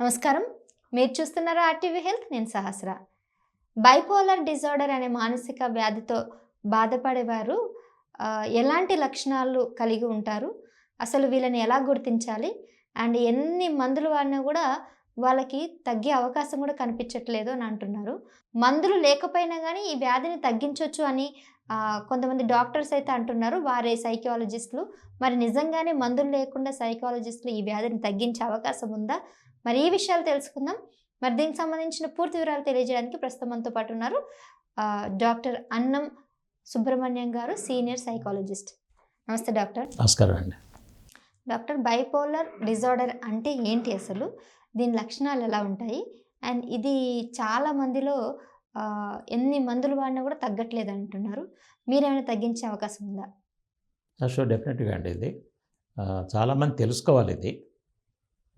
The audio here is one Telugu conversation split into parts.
నమస్కారం. మీరు చూస్తున్నారా ఆర్టీవీ హెల్త్ నేను సహస్ర. బైపోలర్ డిజార్డర్ అనే మానసిక వ్యాధితో బాధపడేవారు ఎలాంటి లక్షణాలు కలిగి ఉంటారు? అసలు వీళ్ళని ఎలా గుర్తించాలి? అండ్ ఎన్ని మందులు వాడినా కూడా వాళ్ళకి తగ్గే అవకాశం కూడా కనిపించట్లేదు అని అంటున్నారు. మందులు లేకపోయినా కానీ ఈ వ్యాధిని తగ్గించవచ్చు అని కొంతమంది డాక్టర్స్ అయితే అంటున్నారు. వారే సైకాలజిస్టులు. మరి నిజంగానే మందులు లేకుండా సైకాలజిస్టులు ఈ వ్యాధిని తగ్గించే అవకాశం ఉందా? మరి ఈ విషయాలు తెలుసుకుందాం. మరి దీనికి సంబంధించిన పూర్తి వివరాలు తెలియజేయడానికి ప్రస్తుతం మనతో పాటు ఉన్నారు డాక్టర్ అన్నం సుబ్రహ్మణ్యం గారు సీనియర్ సైకాలజిస్ట్. నమస్తే డాక్టర్. నమస్కారం అండి. డాక్టర్ బైపోలర్ డిజార్డర్ అంటే ఏంటి అసలు? దీని లక్షణాలు ఎలా ఉంటాయి? అండ్ ఇది చాలా మందిలో ఎన్ని మందులు వాడినా కూడా తగ్గట్లేదు అంటున్నారు. మీరేమైనా తగ్గించే అవకాశం ఉందా? షూర్ డెఫినెట్గా అండి ఇది. చాలామంది తెలుసుకోవాలి ఇది.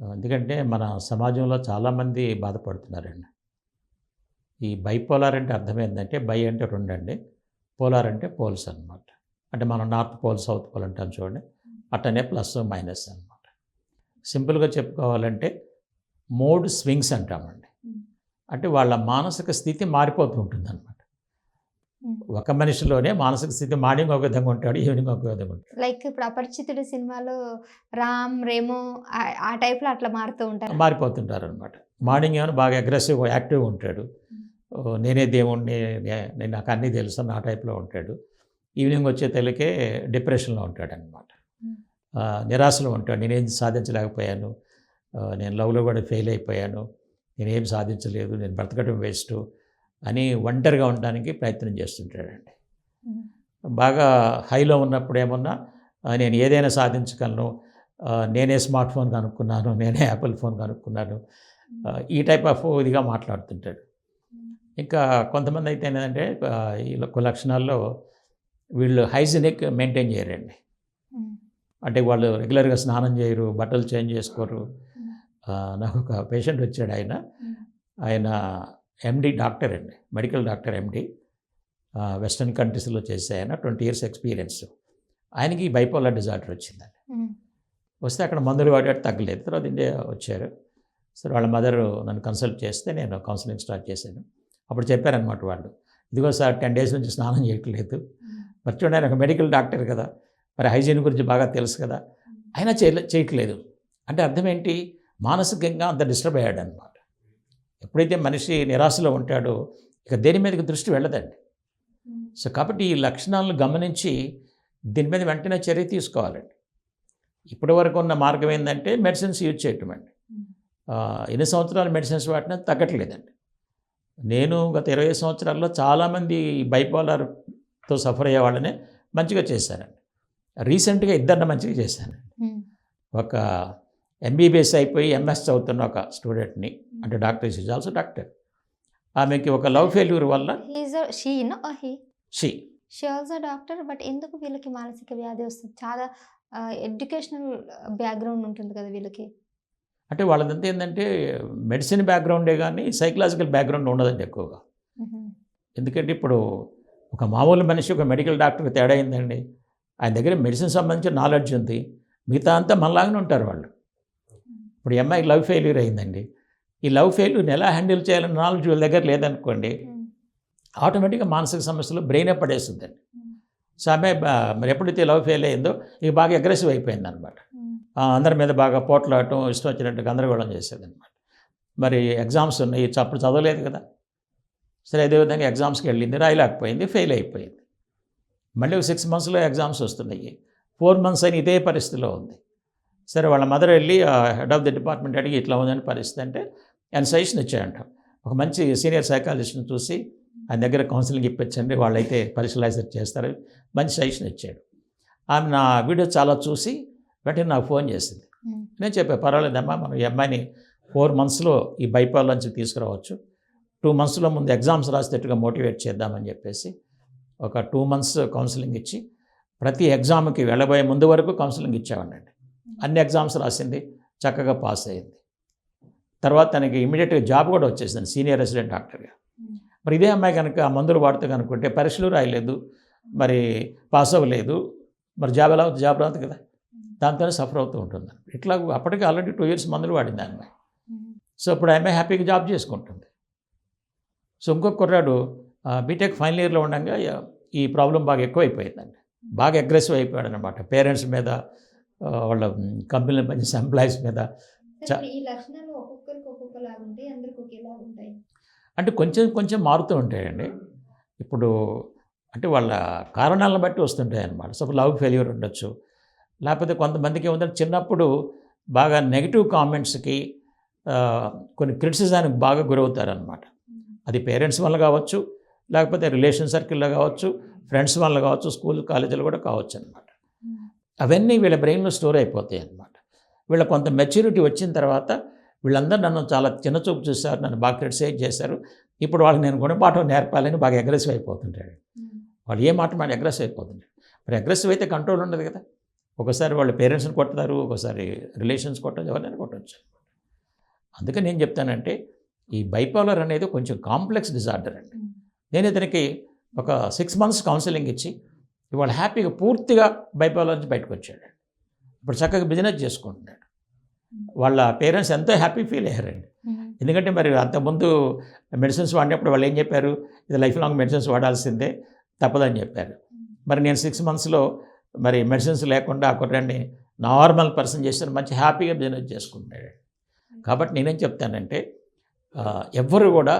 ఎందుకంటే మన సమాజంలో చాలామంది బాధపడుతున్నారండి ఈ బైపోలార్ అంటే అర్థం ఏంటంటే బై అంటే రెండు అండి పోలార్ అంటే పోల్స్ అన్నమాట అంటే మనం నార్త్ పోల్ సౌత్ పోల్ అంటాం చూడండి అట్టనే ప్లస్ మైనస్ అన్నమాట సింపుల్గా చెప్పుకోవాలంటే మూడు స్వింగ్స్ అంటామండి. అంటే వాళ్ళ మానసిక స్థితి మారిపోతూ ఉంటుంది అనమాట. ఒక మనిషిలోనే మానసిక స్థితి మార్నింగ్ ఒక విధంగా ఉంటాడు ఈవినింగ్ ఒక విధంగా ఉంటాడు. లైక్ ఇప్పుడు అపరిచితుడు సినిమాలో రామ్ రేమో ఆ- ఆ టైప్లో అట్లా మారుతూ ఉంటారు. మారిపోతుంటారు అనమాట మార్నింగ్ ఏమైనా బాగా అగ్రెసివ్ యాక్టివ్ ఉంటాడు. నేనే దేవుణ్ణి నేను నాకు అన్నీ తెలుసు నా టైప్లో ఉంటాడు. ఈవినింగ్ వచ్చే తెలకే డిప్రెషన్లో ఉంటాడు అనమాట. నిరాశలో ఉంటాడు. నేనేం సాధించలేకపోయాను. ఆ, నేను లవ్లో కూడా ఫెయిల్ అయిపోయాను. నేనేం సాధించలేదు. నేను బ్రతకడం వేస్ట్. అని ఒంటరిగా ఉండడానికి ప్రయత్నం చేస్తుంటాడండి. బాగా హైలో ఉన్నప్పుడు ఏమన్నా నేను ఏదైనా సాధించగలను నేనే స్మార్ట్ ఫోన్ కనుక్కున్నాను నేనే యాపిల్ ఫోన్ కనుక్కున్నాను ఈ టైప్ ఆఫ్ ఇదిగా మాట్లాడుతుంటాడు. ఇంకా కొంతమంది అయితే ఏంటంటే ఈ లక్ష- లక్షణాల్లో వీళ్ళు హైజీనిక్ మెయింటైన్ చేయరండి. అంటే వాళ్ళు రెగ్యులర్గా స్నానం చేయరు బట్టలు చేంజ్ చేసుకోరు. నాకు ఒక పేషెంట్ వచ్చాడు ఆయన. ఆయన ఎండి డాక్టర్ అండి. మెడికల్ డాక్టర్ ఎండి వెస్ట్రన్ కంట్రీస్లో చేసే ఆయన ట్వంటీ ఇయర్స్ ఎక్స్పీరియన్స్ ఆయనకి బైపోలర్ డిజార్డర్ వచ్చిందండి. Mm. వస్తే అక్కడ మందులు వాడాడు తగ్గలేదు. తర్వాత ఇండియా వచ్చారు. సరే వాళ్ళ మదర్ నన్ను కన్సల్ట్ చేస్తే నేను కౌన్సిలింగ్ స్టార్ట్ చేశాను. అప్పుడు చెప్పారనమాట వాళ్ళు. ఇదిగో సార్ టెన్ డేస్ నుంచి స్నానం చేయట్లేదు. మరి చూడండి ఆయన ఒక మెడికల్ డాక్టర్ కదా. మరి హైజీన్ గురించి బాగా తెలుసు కదా. అయినా చేయలే చేయట్లేదు. అంటే అర్థం ఏంటి? మానసికంగా అంత డిస్టర్బ్ అయ్యాడు అనమాట ఎప్పుడైతే మనిషి నిరాశలో ఉంటాడో ఇక దేని మీదకి దృష్టి వెళ్ళదండి Mm. సో కాబట్టి ఈ లక్షణాలను గమనించి దీని మీద వెంటనే చర్య తీసుకోవాలండి ఇప్పటి వరకు ఉన్న మార్గం ఏంటంటే మెడిసిన్స్ యూజ్ చేయటం అండి Mm. ఆ, ఎన్ని సంవత్సరాలు మెడిసిన్స్ వాటినా తగ్గట్లేదండి నేను గత ఇరవై సంవత్సరాల్లో చాలామంది బైపోలార్తో సఫర్ అయ్యే వాళ్ళని మంచిగా చేశానండి రీసెంట్గా ఇద్దరిని మంచిగా చేశాను Mm. ఒక ఎంబీబీఎస్ అయిపోయి ఎంఎస్ చదువుతున్న ఒక స్టూడెంట్ని అంటే డాక్టర్ ఈజ్ ఆల్సో డాక్టర్ ఆమెకి ఒక లవ్ ఫెయిల్యూర్ వల్ల? She she also doctor but ఎందుకు వీళ్ళకి మానసిక వ్యాధి వస్తుంది? చాలా ఎడ్యుకేషనల్ బ్యాక్గ్రౌండ్ ఉంటుంది కదా వీళ్ళకి. అంటే వాళ్ళదంతా ఏంటంటే మెడిసిన్ బ్యాక్గ్రౌండే కానీ సైకలాజికల్ బ్యాక్గ్రౌండ్ ఉండదండి ఎక్కువగా. ఎందుకంటే ఇప్పుడు ఒక మామూలు మనిషి ఒక మెడికల్ డాక్టర్కి తేడా అయిందండి ఆయన దగ్గర మెడిసిన్ సంబంధించిన నాలెడ్జ్ ఉంది. మిగతా అంతా మనలాగానే ఉంటారు వాళ్ళు. ఇప్పుడు ఈ అమ్మాయికి లవ్ ఫెయిల్యూర్ అయిందండి. ఈ లవ్ ఫెయిల్యూర్ని ఎలా హ్యాండిల్ చేయాలని నాలెడ్జ్ వీళ్ళ దగ్గర లేదనుకోండి ఆటోమేటిక్గా మానసిక సమస్యలు బ్రెయినే పడేస్తుందండి. సో ఆమె మరి ఎప్పుడైతే లవ్ ఫెయిల్ అయిందో ఇక బాగా అగ్రెసివ్ అయిపోయింది అనమాట అందరి మీద బాగా పోట్లాడటం ఇష్టం వచ్చినట్టు గందరగోళం చేసేది అనమాట మరి ఎగ్జామ్స్ ఉన్నాయి అప్పుడు చదవలేదు కదా. సరే అదేవిధంగా ఎగ్జామ్స్కి వెళ్ళింది రాయలేకపోయింది ఫెయిల్ అయిపోయింది. మళ్ళీ ఒక సిక్స్ మంత్స్లో ఎగ్జామ్స్ వస్తున్నాయి. ఫోర్ మంత్స్ అని ఇదే పరిస్థితిలో ఉంది. సరే వాళ్ళ మదర్ వెళ్ళి హెడ్ ఆఫ్ ది డిపార్ట్మెంట్ అడిగి ఇట్లా ఉందని పరిస్థితి అంటే ఆయన సజెషన్ ఇచ్చాయంట ఒక మంచి సీనియర్ సైకాలజిస్ట్ని చూసి ఆయన దగ్గర కౌన్సిలింగ్ ఇప్పించండి వాళ్ళైతే పరిశీలైజర్ చేస్తారు మంచి సజెషన్ ఇచ్చాడు. ఆమె నా వీడియో చాలా చూసి వెంటనే నాకు ఫోన్ చేసింది. నేను చెప్పా పర్వాలేదమ్మా మనం ఈ అమ్మాయిని ఫోర్ మంత్స్లో ఈ బైపాల్ నుంచి తీసుకురావచ్చు. టూ మంత్స్లో ముందు ఎగ్జామ్స్ రాసేటట్టుగా మోటివేట్ చేద్దామని చెప్పేసి ఒక టూ మంత్స్ కౌన్సిలింగ్ ఇచ్చి ప్రతి ఎగ్జామ్కి వెళ్ళబోయే ముందు వరకు కౌన్సిలింగ్ ఇచ్చామండి అన్ని ఎగ్జామ్స్ రాసింది చక్కగా పాస్ అయ్యింది తర్వాత తనకి ఇమీడియట్గా జాబ్ కూడా వచ్చేసింది సీనియర్ రెసిడెంట్ డాక్టర్గా మరి ఇదే అమ్మాయి కనుక ఆ మందులు వాడుతూ కనుక్కుంటే పరీక్షలు రాయలేదు మరి పాస్ అవ్వలేదు మరి జాబ్ ఎలా అవుతుంది జాబ్ రాదు కదా. దాంతోనే సఫర్ అవుతూ ఉంటుంది. ఇట్లా అప్పటికి ఆల్రెడీ టూ ఇయర్స్ మందులు వాడింది ఆ అమ్మాయి. సో ఇప్పుడు ఆమె హ్యాపీగా జాబ్ చేసుకుంటుంది. సో ఇంకొక కుర్రాడు బీటెక్ ఫైనల్ ఇయర్లో ఉండగా ఈ ప్రాబ్లం బాగా ఎక్కువైపోయిందండి. బాగా అగ్రెసివ్ అయిపోయాడు అనమాట పేరెంట్స్ మీద వాళ్ళ కంపెనీలో పనిచేసే ఎంప్లాయీస్ మీద అంటే కొంచెం కొంచెం మారుతూ ఉంటాయండి. ఇప్పుడు అంటే వాళ్ళ కారణాలను బట్టి వస్తుంటాయి అన్నమాట. సో లవ్ ఫెయిల్యూర్ ఉండొచ్చు. లేకపోతే కొంతమందికి ఏముందంటే చిన్నప్పుడు బాగా నెగిటివ్ కామెంట్స్కి కొన్ని క్రిటిసిజానికి బాగా గురవుతారనమాట అది పేరెంట్స్ వల్ల కావచ్చు లేకపోతే రిలేషన్ సర్కిల్లో కావచ్చు ఫ్రెండ్స్ వల్ల కావచ్చు స్కూల్ కాలేజీలో కూడా కావచ్చు అనమాట అవన్నీ వీళ్ళ బ్రెయిన్లో స్టోర్ అయిపోతాయి అన్నమాట. వీళ్ళ కొంత మెచ్యూరిటీ వచ్చిన తర్వాత వీళ్ళందరూ నన్ను చాలా చిన్నచూపు చూశారు నన్ను బాగా క్రిటిసైజ్ చేశారు. ఇప్పుడు వాళ్ళకి నేను గుణపాఠం నేర్పాలని బాగా అగ్రెసివ్ అయిపోతుంటాడు. వాళ్ళు ఏ మాట మాట అగ్రెసివ్ అయిపోతుంటాడు మరి అగ్రెసివ్ అయితే కంట్రోల్ ఉండదు కదా. ఒకసారి వాళ్ళ పేరెంట్స్ని కొడతారు ఒకసారి రిలేషన్స్ కొట్టచ్చు ఎవరైనా కొట్టచ్చు. అందుకే నేను చెప్తానంటే ఈ బైపోలర్ అనేది కొంచెం కాంప్లెక్స్ డిజార్డర్ అండి. నేను ఇతనికి ఒక సిక్స్ మంత్స్ కౌన్సిలింగ్ ఇచ్చి ఇవాళ హ్యాపీగా పూర్తిగా బైపోలర్ నుంచి బయటకు వచ్చాడు. ఇప్పుడు చక్కగా బిజినెస్ చేసుకుంటున్నాడు. వాళ్ళ పేరెంట్స్ ఎంతో హ్యాపీ ఫీల్ అయ్యారండి. ఎందుకంటే మరి అంతకుముందు మెడిసిన్స్ వాడినప్పుడు వాళ్ళు ఏం చెప్పారు? ఇది లైఫ్ లాంగ్ మెడిసిన్స్ వాడాల్సిందే తప్పదని చెప్పారు. మరి నేను సిక్స్ మంత్స్లో మరి మెడిసిన్స్ లేకుండా ఆ కుర్రాన్ని నార్మల్ పర్సన్ చేస్తే మంచి హ్యాపీగా బిజినెస్ చేసుకుంటాడు కాబట్టి నేనేం చెప్తానంటే ఎవ్వరు కూడా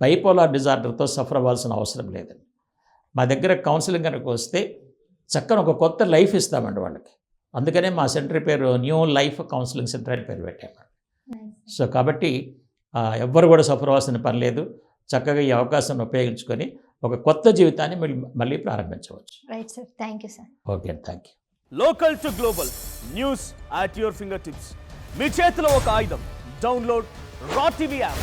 బైపోలార్ డిజార్డర్తో సఫర్ అవ్వాల్సిన అవసరం లేదండి. మా దగ్గర కౌన్సిలింగ్ కనుక వస్తే చక్కని ఒక కొత్త లైఫ్ ఇస్తామండి వాళ్ళకి. అందుకనే మా సెంటర్ పేరు న్యూ లైఫ్ కౌన్సిలింగ్ సెంటర్ అని పేరు పెట్టాము సో కాబట్టి ఎవ్వరు కూడా సఫర్ అవ్వాల్సిన పని లేదు. చక్కగా ఈ అవకాశాన్ని ఉపయోగించుకొని ఒక కొత్త జీవితాన్ని మళ్ళీ మళ్ళీ ప్రారంభించవచ్చు. Right sir. Thank you sir. Okay thank you. Local to global news at your finger tips. మీ చేతిలో ఒక ఆయుధం. Download Raw TV app.